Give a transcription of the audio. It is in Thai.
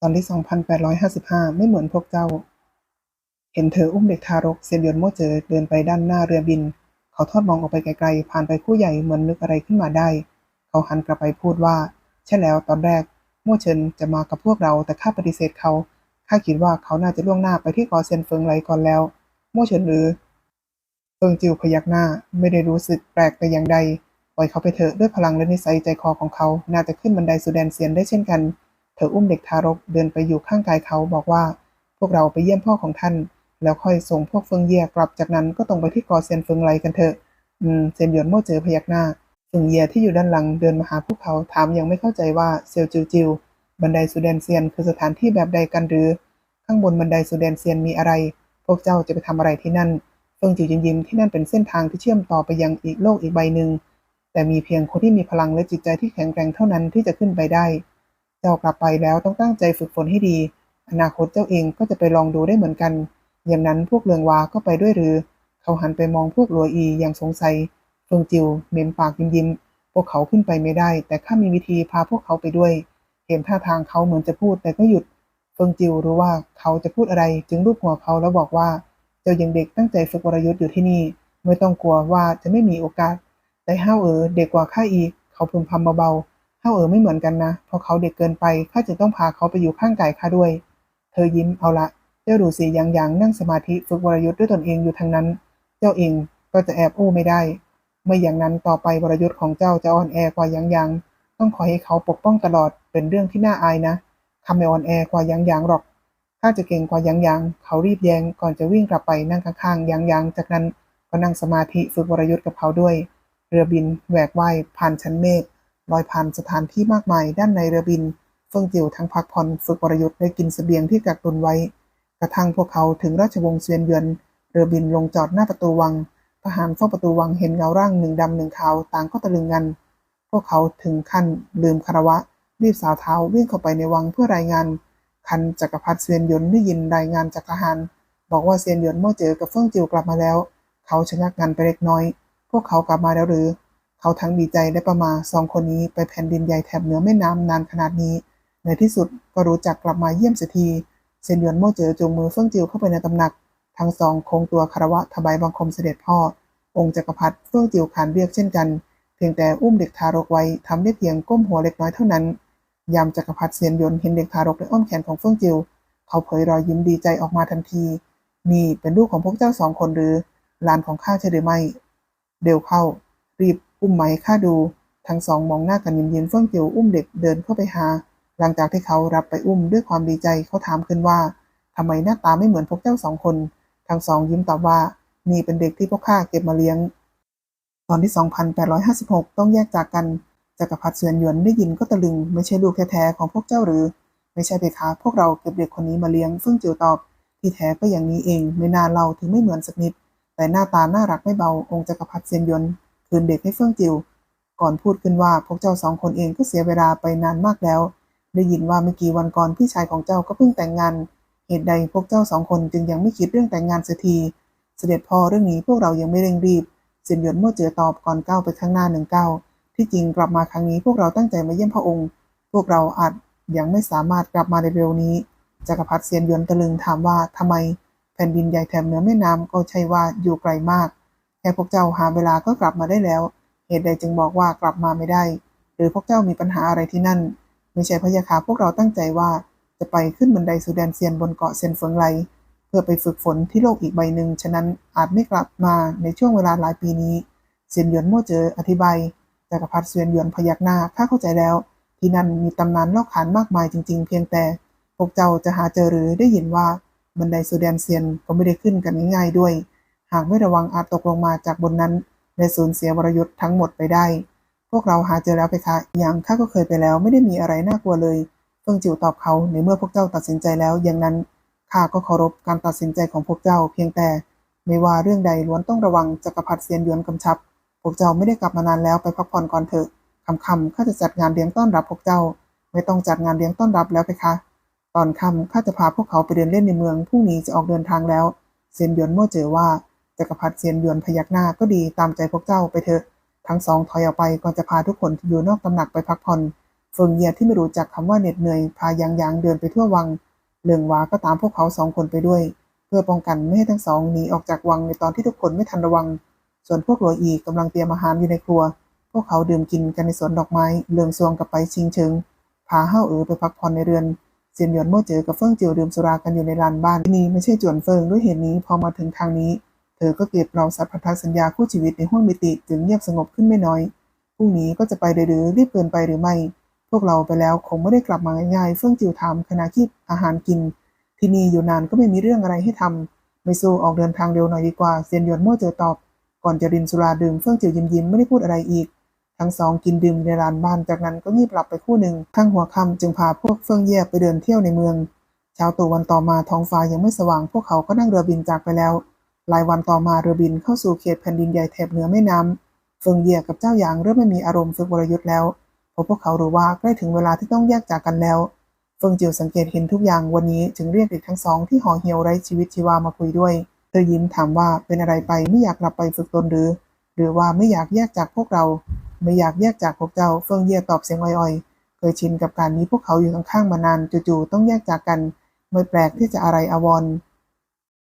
ตอนที่ 2855 ไม่เหมือนพวกเจ้า เห็นเธออุ้มเด็กทารกเซียนยวนโมเจอเดินไปด้านหน้าเรือบิน เขาทอดมองออกไปไกลๆ ผ่านไปคู่ใหญ่เหมือนนึกอะไรขึ้นมาได้ เขาหันกลับไปพูดว่า ใช่แล้วตอนแรกโมเฉินจะมากับพวกเราแต่ข้าปฏิเสธเขาข้าคิดว่าเขาน่าจะล่วงหน้าไปที่กอเซนเฟิงไหลก่อนแล้ว โมเฉินหรือเฟิงจิวพยักหน้าไม่ได้รู้สึกแปลกแต่อย่างใดปล่อยเขาไปเถอะด้วยพลังและนิสัยใจคอของเขา น่าจะขึ้นบันไดสู่แดนเซียนได้เช่นกัน ธออุ้มเด็กทารกเดินไปอยู่ข้างกายเขาบอกว่า พวกเราไปเยี่ยมพ่อของท่าน แล้วค่อยส่งพวกเฟิงเย่ยกลับจากนั้นก็ตรงไปที่กอเซียนเฟิงไลกันเถอะ อืมเซียนหยวนโม่เจอพยักหน้าเฟิงเย่ยที่อยู่ด้านหลังเดินมาหาพวกเขาถามยังไม่เข้าใจว่าเซียวจิวจิวบันไดสู่แดนเซียนคือสถานที่แบบใดกันหรือ ข้างบนบันไดสู่แดนเซียนมีอะไร พวกเจ้าจะไปทำอะไรที่นั่นเฟิงจิวยิ้มที่นั่นเป็นเส้นทางที่เชื่อมต่อไปยังอีกโลกอีกใบหนึ่งแต่มีเพียงคนที่มีพลังและจิตใจที่แข็งแกร่งเท่านั้นที่จะขึ้นไปได้ เจ้ากลับไปแล้วต้องตั้งใจฝึกฝนให้ดี อนาคตเจ้าเองก็จะไปลองดูได้เหมือนกัน อย่างนั้นพวกเลืองวาก็ไปด้วยหรือ เขาหันไปมองพวกหลัวอีอย่างสงสัยเฟิงจิวเม้มปากยิ้มยิ้มพวกเขาขึ้นไปไม่ได้ แต่ข้ามีวิธีพาพวกเขาไปด้วย เห็นท่าทางเขาเหมือนจะพูดแต่ก็หยุด เฟิงจิวรู้ว่าเขาจะพูดอะไรจึงรูปหัวเขาแล้วบอกว่า เจ้ายังเด็กตั้งใจฝึกวรยุทธ์อยู่ที่นี่ ไม่ต้องกลัวว่าจะไม่มีโอกาส แต่ห้าวเอ๋อเด็กกว่าข้าอีก เขาพึมพำเบาๆ ห้าเอ๋อไม่เหมือนกันนะเพราะเขาเด็กเกินไปข้าจึงต้องพาเขาไปอยู่ข้างกายข้าด้วย เธอยิ้มเอาละ เจ้าดูสิยังยังนั่งสมาธิฝึกวรยุทธ์ด้วยตนเองอยู่ทางนั้น เจ้าเองก็จะแอบอู้ไม่ได้ ไม่อย่างนั้นต่อไปวรยุทธ์ของเจ้าจะอ่อนแอกว่ายังยังต้องคอยให้เขาปกป้องตลอดเป็นเรื่องที่น่าอายนะคำไม่อ่อนแอกว่ายังยังหรอกข้าจะเก่งกว่ายังยังเขารีบแยงก่อนจะวิ่งกลับไปนั่งข้างๆยังยังจากนั้นก็นั่งสมาธิฝึกวรยุทธ์กับเขาด้วย เรือบินแหวกว่ายผ่านชั้นเมฆ ลอยผ่านสถานที่มากมายด้านในเรือบิน เฟิงจิวทั้งพักผ่อนฝึกวรยุทธ์ได้กินเสบียงที่กักตุนไว้ กระทั่งพวกเขาถึงราชวงศ์เซียนเยือนเรือบินลงจอดหน้าประตูวัง ทหารเฝ้าประตูวังเห็นเงาร่างหนึ่งดำหนึ่งขาวต่างก็ตะลึงกัน พวกเขาถึงขั้นลืมคารวะ รีบสาวเท้าวิ่งเข้าไปในวังเพื่อรายงาน คันจักรพรรดิเซียนยนได้ยินรายงานจากทหาร บอกว่าเซียนยนเมื่อเจอกับเฟิงจิวกลับมาแล้ว เขาชะงักงันไปเล็กน้อย พวกเขากลับมาแล้วหรือ เขาทั้งดีใจและประมาสองคนนี้ไปแผ่นดินใหญ่แถบเหนือแม่น้ำนานขนาดนี้ ในที่สุดก็รู้จักกลับมาเยี่ยมเสียทีเซียนหยวนโม่เจอจูงมือเฟิ่งจิวเข้าไปในตำหนัก ทั้งสองคงตัวคารวะถบายบังคมเสด็จพ่อ องค์จักรพรรดิเฟิ่งจิวขานเรียกเช่นกัน เพียงแต่อุ้มเด็กทารกไว้ทำได้เพียงก้มหัวเล็กน้อยเท่านั้น ยามจักรพรรดิเซียนหยวนเห็นเด็กทารกในอ้อมแขนของเฟิ่งจิว เขาเผยรอยยิ้มดีใจออกมาทันที นี่เป็นลูกของพวกเจ้าสองคนหรือหลานของข้าใช่หรือไม่เร็วเข้า รีบ อุ้มไหมข้าดู ทั้งสองมองหน้ากันยิ้มยิ้มเฟิ่องจิวอุ้มเด็กเดินเข้าไปหา หลังจากที่เขารับไปอุ้มด้วยความดีใจเขาถามขึ้นว่าทำไมหน้าตาไม่เหมือนพวกเจ้าสองคน ทั้งสองยิ้มตอบว่านี่เป็นเด็กที่พวกข้าเก็บมาเลี้ยง ตอนที่ 2856 ต้องแยกจากกันจักรพรรดิเซียนหยวนได้ยินก็ตะลึง ไม่ใช่ลูกแท้ๆของพวกเจ้าหรือ ไม่ใช่เพคะ พวกเราเก็บเด็กคนนี้มาเลี้ยงเฟิ่องจิวตอบ ที่แท้ก็อย่างนี้เอง ไม่น่าเล่าถึงไม่เหมือนสักนิด แต่หน้าตาน่ารักไม่เบา องค์จักรพรรดิเซียนหยวน คืนเด็กให้เฟิ่องจิว ก่อนพูดขึ้นว่าพวกเจ้าสองคนเองก็เสียเวลาไปนานมากแล้ว ได้ยินว่าไม่กี่วันก่อนพี่ชายของเจ้าก็เพิ่งแต่งงาน เหตุใดพวกเจ้าสองคนจึงยังไม่คิดเรื่องแต่งงานเสียที เสด็จพ่อเรื่องนี้พวกเรายังไม่เร่งรีบเซียนหยวนเมื่อเจอตอบก่อนก้าวไปข้างหน้าหนึ่งก้าวที่จริงกลับมาครั้งนี้พวกเราตั้งใจมาเยี่ยมพระองค์ พวกเราอาจยังไม่สามารถกลับมาในเร็วนี้จักรพรรดิเซียนหยวนตะลึงถามว่าทำไม แผ่นดินใหญ่แถบเหนือแม่น้ำก็ใช่ว่าอยู่ไกลมาก แค่พวกเจ้าหาเวลาก็กลับมาได้แล้ว เหตุใดจึงบอกว่ากลับมาไม่ได้ หรือพวกเจ้ามีปัญหาอะไรที่นั่น ไม่ใช่พยาคาพวกเราตั้งใจว่าจะไปขึ้นบันไดสู่แดนเซียนบนเกาะเซนเฟิงไลเพื่อไปฝึกฝนที่โลกอีกใบหนึ่ง ฉะนั้นอาจไม่กลับมาในช่วงเวลาหลายปีนี้ เซียนหยวนโม่เจออธิบายจักรพรรดิเซียนหยวนพยักหน้าข้าเข้าใจแล้ว ที่นั่นมีตำนานเล่าขานมากมายจริง ๆ เพียงแต่พวกเจ้าจะหาเจอหรือได้ยินว่าบันไดสู่แดนเซียนก็ไม่ได้ขึ้นกันง่ายๆด้วย หากไม่ระวังอาจตกลงมาจากบนนั้นและสูญเสียวรยุทธ์ทั้งหมดไปได้ พวกเราหาเจอแล้วไปคะอย่างข้าก็เคยไปแล้วไม่ได้มีอะไรน่ากลัวเลย เฟิงจิวตอบเขาในเมื่อพวกเจ้าตัดสินใจแล้วอย่างนั้นข้าก็เคารพการตัดสินใจของพวกเจ้า เพียงแต่ไม่ว่าเรื่องใดล้วนต้องระวังจักรพรรดิเซียนหยวนกำชับ พวกเจ้าไม่ได้กลับมานานแล้วไปพักผ่อนก่อนเถอะค่ำข้าจะจัดงานเลี้ยงต้อนรับพวกเจ้า ไม่ต้องจัดงานเลี้ยงต้อนรับแล้วไปคะตอนค่ำข้าจะพาพวกเขาไปเดินเล่นในเมืองพรุ่งนี้จะออกเดินทางแล้วเซียนหยวนโม่เจอว่า จักรพรรดิเซียนยวนพยักหน้าก็ดีตามใจพวกเจ้าไปเถอะ ทั้งสองถอยออกไปก่อนจะพาทุกคนอยู่นอกตำหนักไปพักผ่อนเฟิงเยียที่ไม่รู้จักคำว่าเหน็ดเหนื่อยพายางยางเดินไปทั่ววังเหลืองวาก็ตามพวกเขาสองคนไปด้วย เพื่อป้องกันไม่ให้ทั้งสองหนีออกจากวังในตอนที่ทุกคนไม่ทันระวัง ส่วนพวกหลวอีกำลังเตรียมอาหารอยู่ในครัว พวกเขาดื่มกินกันในสวนดอกไม้เลืองซวงกับไปชิงเชิงพาเฮ้าเอ๋อไปพักผ่อนในเรือนเซียนหยวนโม่เจอกับเฟิงเจียวดื่มสุรากันอยู่ในลานบ้านที่นี่ไม่ใช่จวนเฟิงด้วยเหตุนี้พอมาถึงทางนี้ เธอก็เก็บเราสัตว์พันธสัญญาคู่ชีวิตในห้วงมิติจึงเงียบสงบขึ้นไม่น้อยพรุ่งนี้ก็จะไปหรือรีบเกินไปหรือไม่ พวกเราไปแล้วคงไม่ได้กลับมาง่ายๆเฟิงจิวถามขณะที่อาหารกิน ที่นี่อยู่นานก็ไม่มีเรื่องอะไรให้ทำไม่สู้ออกเดินทางเร็วหน่อยดีกว่าเซียนหยวนโม่เจอตอบ ก่อนจะรินสุราดื่มเฟิงจิวยิ้มยิ้มไม่ได้พูดอะไรอีก ทั้งสองกินดื่มในร้านบ้านจากนั้นก็งีบหลับไปคู่หนึ่งข้างหัวค่ำจึงพาพวกเฟิงเย่ไปเดินเที่ยวในเมืองเช้าตู่วันต่อมาท้องฟ้ายังไม่สว่าง พวกเขาก็นั่งเรือบินจากไปแล้ว หลายวันต่อมาเรือบินเข้าสู่เขตแผ่นดินใหญ่แถบเหนือแม่น้ำเฟิงเย่กับเจ้าหยางเริ่มไม่มีอารมณ์ฝึกวรยุทธ์แล้วเพราะพวกเขารู้ว่าใกล้ถึงเวลาที่ต้องแยกจากกันแล้ว เฟิงจิวสังเกตเห็นทุกอย่างวันนี้จึงเรียกเด็กทั้งสองที่ห่อเหี่ยวไร้ชีวิตชีวามาคุยด้วย เธอยิ้มถามว่าเป็นอะไรไปไม่อยากกลับไปฝึกตนหรือ หรือว่าไม่อยากแยกจากพวกเรา ไม่อยากแยกจากพวกเจ้า เฟิงเย่ตอบเสียงอ่อยๆ เคยชินกับการมีพวกเขาอยู่ข้างๆมานานจู่ๆต้องแยกจากกัน ไม่แปลกที่จะอะไรอาวร